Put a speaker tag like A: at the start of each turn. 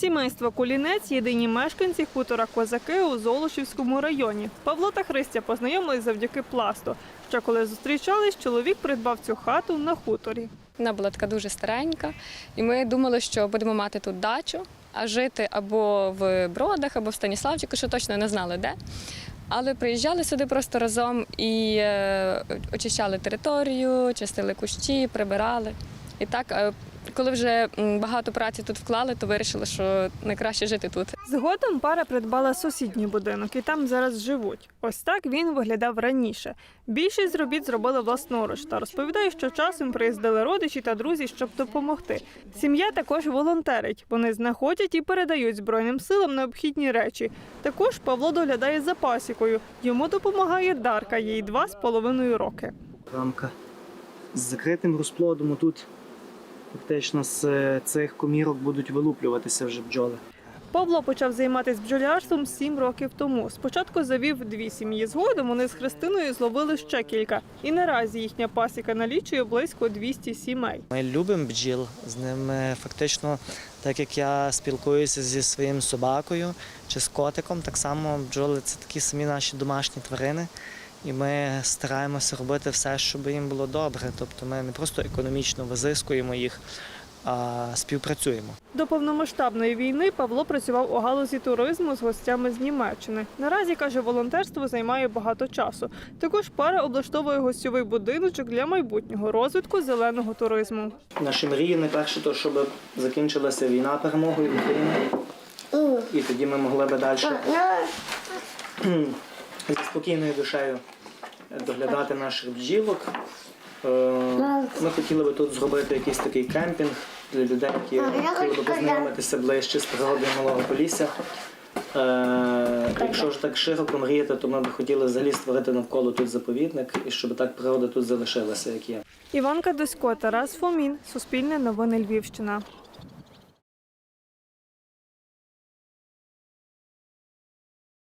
A: Сімейство Кулінець єдині мешканці хутора Козаки у Золочівському районі. Павло та Христя познайомились завдяки пласту. Ще коли зустрічались, чоловік придбав цю хату на хуторі.
B: Вона була така дуже старенька, і ми думали, що будемо мати тут дачу, а жити або в Бродах, або в Станіславчику, що точно не знали де. Але приїжджали сюди просто разом і е, очищали територію, чистили кущі, прибирали. І так, е, коли вже багато праці тут вклали, то вирішили, що найкраще жити тут.
A: Згодом пара придбала сусідній будинок і там зараз живуть. Ось так він виглядав раніше. Більшість робіт зробили власноруч та розповідає, що часом приїздили родичі та друзі, щоб допомогти. Сім'я також волонтерить. Вони знаходять і передають збройним силам необхідні речі. Також Павло доглядає за пасікою. Йому допомагає Дарка, їй два з половиною роки.
C: рамка з закритим розплодом. Тут фактично з е, цих комірок будуть вилуплюватися вже бджоли.
A: Павло почав займатися бджолярством сім років тому. Спочатку завів дві сім'ї. Згодом вони з Христиною зловили ще кілька. І наразі їхня пасіка налічує близько 200 сімей.
D: Ми любимо бджіл. З ними фактично, так як я спілкуюся зі своїм собакою чи з котиком, так само бджоли це такі самі наші домашні тварини. І ми стараємося робити все, щоб їм було добре. Тобто ми не просто економічно визискуємо їх, а співпрацюємо.
A: До повномасштабної війни Павло працював у галузі туризму з гостями з Німеччини. Наразі каже, волонтерство займає багато часу. Також пара облаштовує гостьовий будиночок для майбутнього розвитку зеленого туризму.
C: Наші мрії найперше, то щоб закінчилася війна перемогою України, і тоді ми могли би далі зі спокійною душею доглядати наших бджілок. Е, Ми хотіли би тут зробити якийсь такий кемпінг для людей, які хотіли би познайомитися ближче з природою малого полісся. Е, Якщо ж так широко мріяти, то ми б хотіли взагалі створити навколо тут заповідник і щоб так природа тут залишилася, як є.
A: Іванка Досько, Тарас Фомін, Суспільне новини Львівщина.